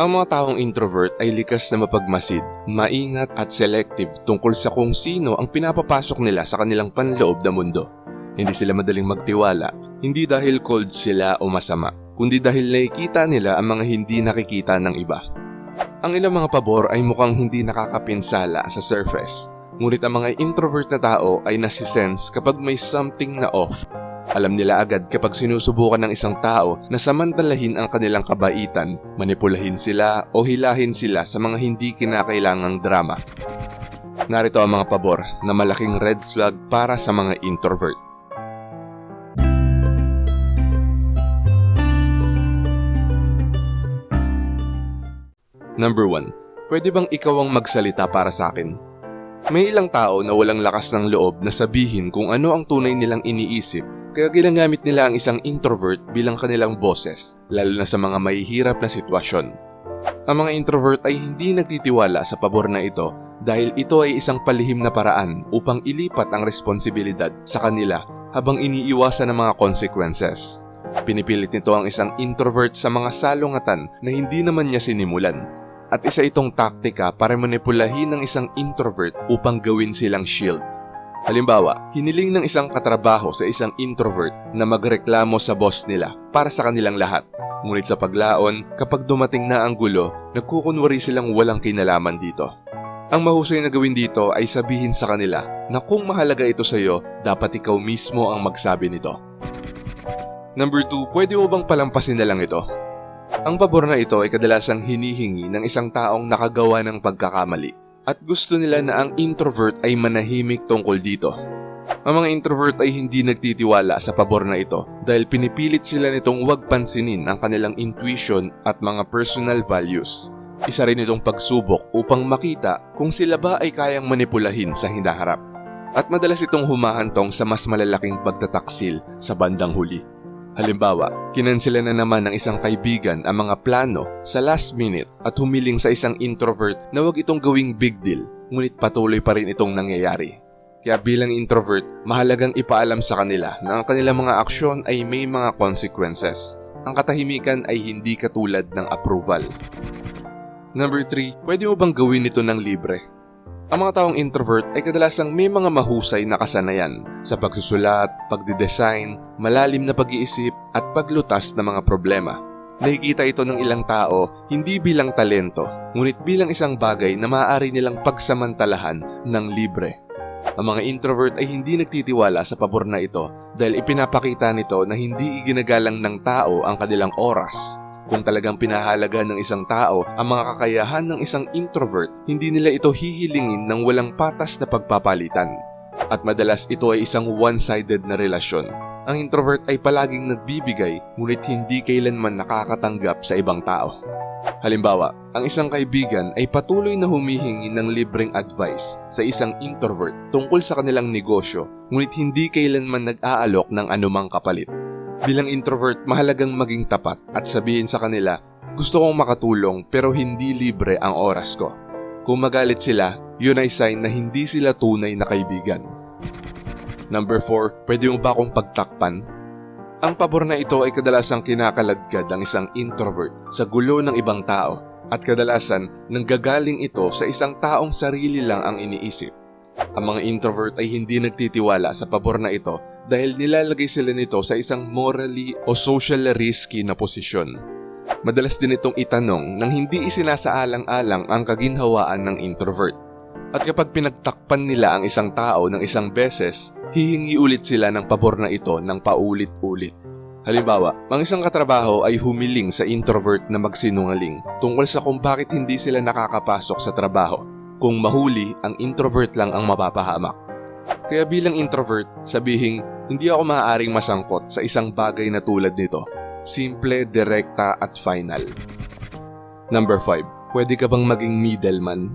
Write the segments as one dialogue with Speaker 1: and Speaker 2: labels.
Speaker 1: Ang mga taong introvert ay likas na mapagmasid, maingat at selective tungkol sa kung sino ang pinapapasok nila sa kanilang panloob na mundo. Hindi sila madaling magtiwala, hindi dahil cold sila o masama, kundi dahil nakikita nila ang mga hindi nakikita ng iba. Ang ilang mga pabor ay mukhang hindi nakakapinsala sa surface, ngunit ang mga introvert na tao ay nasisense kapag may something na off alam nila agad kapag sinusubukan ng isang tao na samantalahin ang kanilang kabaitan, manipulahin sila o hilahin sila sa mga hindi kinakailangang drama. Narito ang mga pabor na malaking red flag para sa mga introvert. Number 1. Pwede bang ikaw ang magsalita para sa akin? May ilang tao na walang lakas ng loob na sabihin kung ano ang tunay nilang iniisip kaya ginagamit nila ang isang introvert bilang kanilang boses, lalo na sa mga mahihirap na sitwasyon. Ang mga introvert ay hindi nagtitiwala sa pabor na ito dahil ito ay isang palihim na paraan upang ilipat ang responsibilidad sa kanila habang iniiwasan ng mga consequences. Pinipilit nito ang isang introvert sa mga salungatan na hindi naman niya sinimulan. At isa itong taktika para manipulahin ng isang introvert upang gawin silang shield. Halimbawa, hiniling ng isang katrabaho sa isang introvert na magreklamo sa boss nila para sa kanilang lahat. Ngunit sa paglaon, kapag dumating na ang gulo, nagkukunwari silang walang kinalaman dito. Ang mahusay na gawin dito ay sabihin sa kanila na kung mahalaga ito sa iyo, dapat ikaw mismo ang magsabi nito. Number 2, pwede mo bang palampasin na lang ito? Ang pabor na ito ay kadalasang hinihingi ng isang taong nakagawa ng pagkakamali at gusto nila na ang introvert ay manahimik tungkol dito. Ang mga introvert ay hindi nagtitiwala sa pabor na ito dahil pinipilit sila nitong huwag pansinin ang kanilang intuition at mga personal values. Isa rin itong pagsubok upang makita kung sila ba ay kayang manipulahin sa hinaharap. At madalas itong humahantong sa mas malalaking pagtataksil sa bandang huli. Halimbawa, kinansela na naman ng isang kaibigan ang mga plano sa last minute at humiling sa isang introvert na wag itong gawing big deal, ngunit patuloy pa rin itong nangyayari. Kaya bilang introvert, mahalagang ipaalam sa kanila na ang kanilang mga aksyon ay may mga consequences. Ang katahimikan ay hindi katulad ng approval. Number 3, pwede mo bang gawin ito ng libre? Ang mga taong introvert ay kadalasang may mga mahusay na kasanayan sa pagsusulat, pagdidesign, malalim na pag-iisip at paglutas ng mga problema. Nakikita ito ng ilang tao hindi bilang talento, ngunit bilang isang bagay na maaari nilang pagsamantalahan ng libre. Ang mga introvert ay hindi nagtitiwala sa pabor na ito dahil ipinapakita nito na hindi iginagalang ng tao ang kanilang oras kung talagang pinahalaga ng isang tao ang mga kakayahan ng isang introvert, hindi nila ito hihilingin ng walang patas na pagpapalitan. At madalas ito ay isang one-sided na relasyon. Ang introvert ay palaging nagbibigay ngunit hindi kailanman nakakatanggap sa ibang tao. Halimbawa, ang isang kaibigan ay patuloy na humihingi ng libreng advice sa isang introvert tungkol sa kanilang negosyo ngunit hindi kailanman nag-aalok ng anumang kapalit. Bilang introvert, mahalagang maging tapat at sabihin sa kanila, gusto kong makatulong pero hindi libre ang oras ko. Kung magalit sila, yun ay sign na hindi sila tunay na kaibigan. Number 4, pwede mo ba akong pagtakpan? Ang pabor na ito ay kadalasang kinakaladkad ng isang introvert sa gulo ng ibang tao at kadalasan nanggagaling ito sa isang taong sarili lang ang iniisip. Ang mga introvert ay hindi nagtitiwala sa pabor na ito dahil nilalagay sila nito sa isang morally o social risky na posisyon. Madalas din itong itanong nang hindi isinasaalang-alang ang kaginhawaan ng introvert. At kapag pinagtakpan nila ang isang tao ng isang beses, hihingi ulit sila ng pabor na ito ng paulit-ulit. Halimbawa, ang isang katrabaho ay humiling sa introvert na magsinungaling tungkol sa kung bakit hindi sila nakakapasok sa trabaho. Kung mahuli, ang introvert lang ang mapapahamak. Kaya bilang introvert, sabihin hindi ako maaaring masangkot sa isang bagay na tulad nito. Simple, direkta at final. Number 5. Pwede ka bang maging middleman?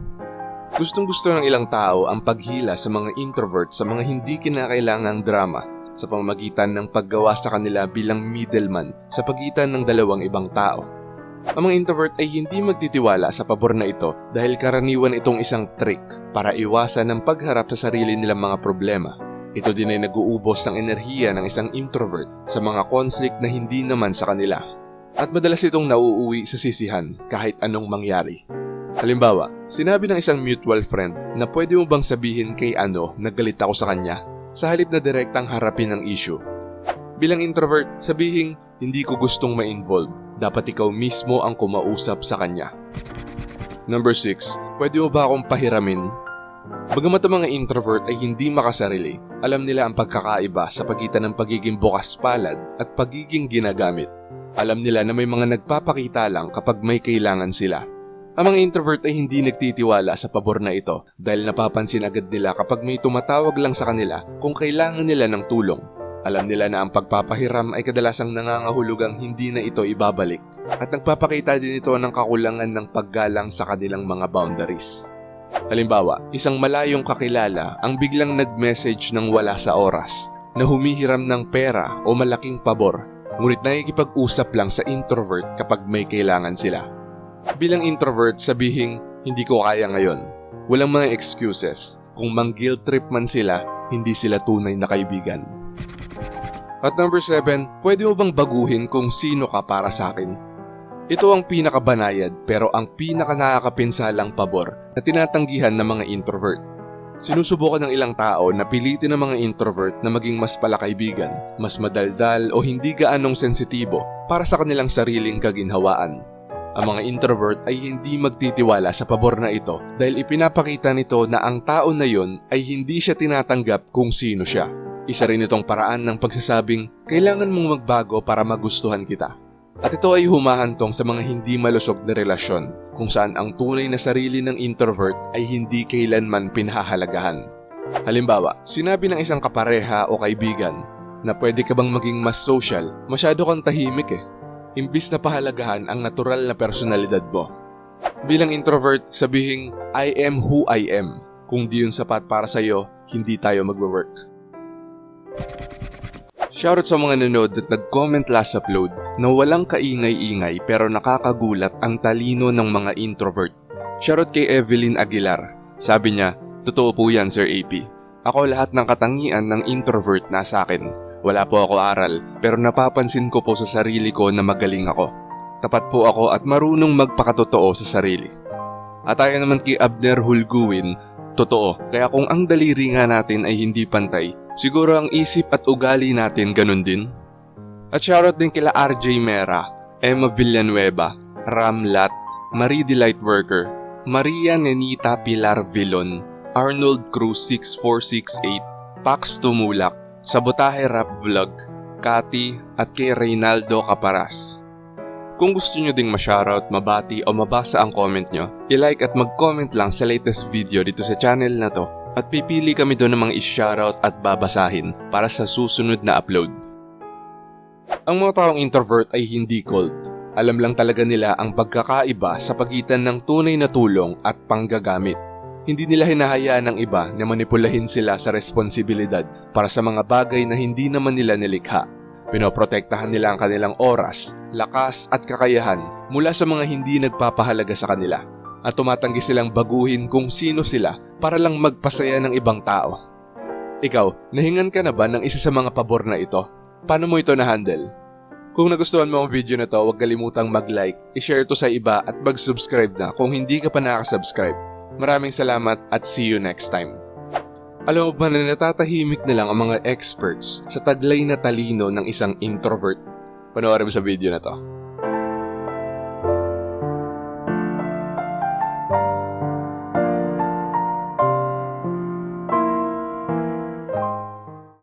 Speaker 1: Gustong gusto ng ilang tao ang paghila sa mga introvert sa mga hindi kinakailangang drama sa pamamagitan ng paggawa sa kanila bilang middleman sa pagitan ng dalawang ibang tao. Ang mga introvert ay hindi magtitiwala sa pabor na ito dahil karaniwan itong isang trick para iwasan ang pagharap sa sarili nilang mga problema ito din ay nag-uubos ng enerhiya ng isang introvert sa mga conflict na hindi naman sa kanila. at madalas itong nauuwi sa sisihan kahit anong mangyari. Halimbawa, sinabi ng isang mutual friend na pwede mo bang sabihin kay ano na galit ako sa kanya sa halip na direktang harapin ang issue. Bilang introvert, sabihin hindi ko gustong ma-involve. Dapat ikaw mismo ang kumausap sa kanya. Number 6. Pwede mo ba akong pahiramin? Bagamat ang mga introvert ay hindi makasarili, alam nila ang pagkakaiba sa pagitan ng pagiging bukas palad at pagiging ginagamit. Alam nila na may mga nagpapakita lang kapag may kailangan sila. Ang mga introvert ay hindi nagtitiwala sa pabor na ito dahil napapansin agad nila kapag may tumatawag lang sa kanila kung kailangan nila ng tulong. Alam nila na ang pagpapahiram ay kadalasang nangangahulugang hindi na ito ibabalik at nagpapakita din ito ng kakulangan ng paggalang sa kanilang mga boundaries. Halimbawa, isang malayong kakilala ang biglang nag-message ng wala sa oras na humihiram ng pera o malaking pabor ngunit nakikipag-usap lang sa introvert kapag may kailangan sila. Bilang introvert, sabihin, hindi ko kaya ngayon. Walang mga excuses. Kung mang guilt trip man sila, hindi sila tunay na kaibigan. At number 7, pwede mo bang baguhin kung sino ka para sa akin? Ito ang pinakabanayad pero ang pinaka nakakapinsalang pabor na tinatanggihan ng mga introvert. Sinusubukan ng ilang tao na pilitin ng mga introvert na maging mas palakaibigan, mas madaldal o hindi gaanong sensitibo para sa kanilang sariling kaginhawaan. Ang mga introvert ay hindi magtitiwala sa pabor na ito dahil ipinapakita nito na ang tao na yon ay hindi siya tinatanggap kung sino siya. Isa rin itong paraan ng pagsasabing kailangan mong magbago para magustuhan kita. At ito ay humahantong sa mga hindi malusog na relasyon kung saan ang tunay na sarili ng introvert ay hindi kailanman pinahahalagahan. Halimbawa, sinabi ng isang kapareha o kaibigan na pwede ka bang maging mas social, masyado kang tahimik eh. Imbis na pahalagahan ang natural na personalidad mo. Bilang introvert, sabihing I am who I am. Kung di yun sapat para sa'yo, hindi tayo magwo-work. Shoutout sa mga nanood at nag-comment last upload na walang kaingay-ingay pero nakakagulat ang talino ng mga introvert. Shoutout kay Evelyn Aguilar. Sabi niya, totoo po yan Sir AP. Ako lahat ng katangian ng introvert na sa akin. Wala po ako aral pero napapansin ko po sa sarili ko na magaling ako. Tapat po ako at marunong magpakatotoo sa sarili. At tayo naman kay Abner Hulguin, totoo. Kaya kung ang daliri nga natin ay hindi pantay, siguro ang isip at ugali natin ganun din. At shoutout din kila RJ Mera, Emma Villanueva, Ram Lat, Marie Delight Worker, Maria Nenita Pilar Vilon, Arnold Cruz 6468, Pax Tumulak, Sabotahe Rap Vlog, Kati at kay Reynaldo Caparas. Kung gusto nyo ding ma-shoutout, mabati o mabasa ang comment nyo, i-like at mag-comment lang sa latest video dito sa channel na to at pipili kami doon ng mga i-shoutout at babasahin para sa susunod na upload. Ang mga taong introvert ay hindi cold. Alam lang talaga nila ang pagkakaiba sa pagitan ng tunay na tulong at panggagamit. Hindi nila hinahayaan ng iba na manipulahin sila sa responsibilidad para sa mga bagay na hindi naman nila nilikha. Pinoprotektahan nila ang kanilang oras, lakas at kakayahan mula sa mga hindi nagpapahalaga sa kanila at tumatanggi silang baguhin kung sino sila para lang magpasaya ng ibang tao. Ikaw, nahingan ka na ba ng isa sa mga pabor na ito? Paano mo ito na-handle? Kung nagustuhan mo ang video na to, huwag kalimutang mag-like, i-share to sa iba at mag-subscribe na kung hindi ka pa nakasubscribe. Maraming salamat at see you next time. Alam mo ba na natatahimik na lang ang mga experts sa taglay na talino ng isang introvert? Panoorin mo sa video na to.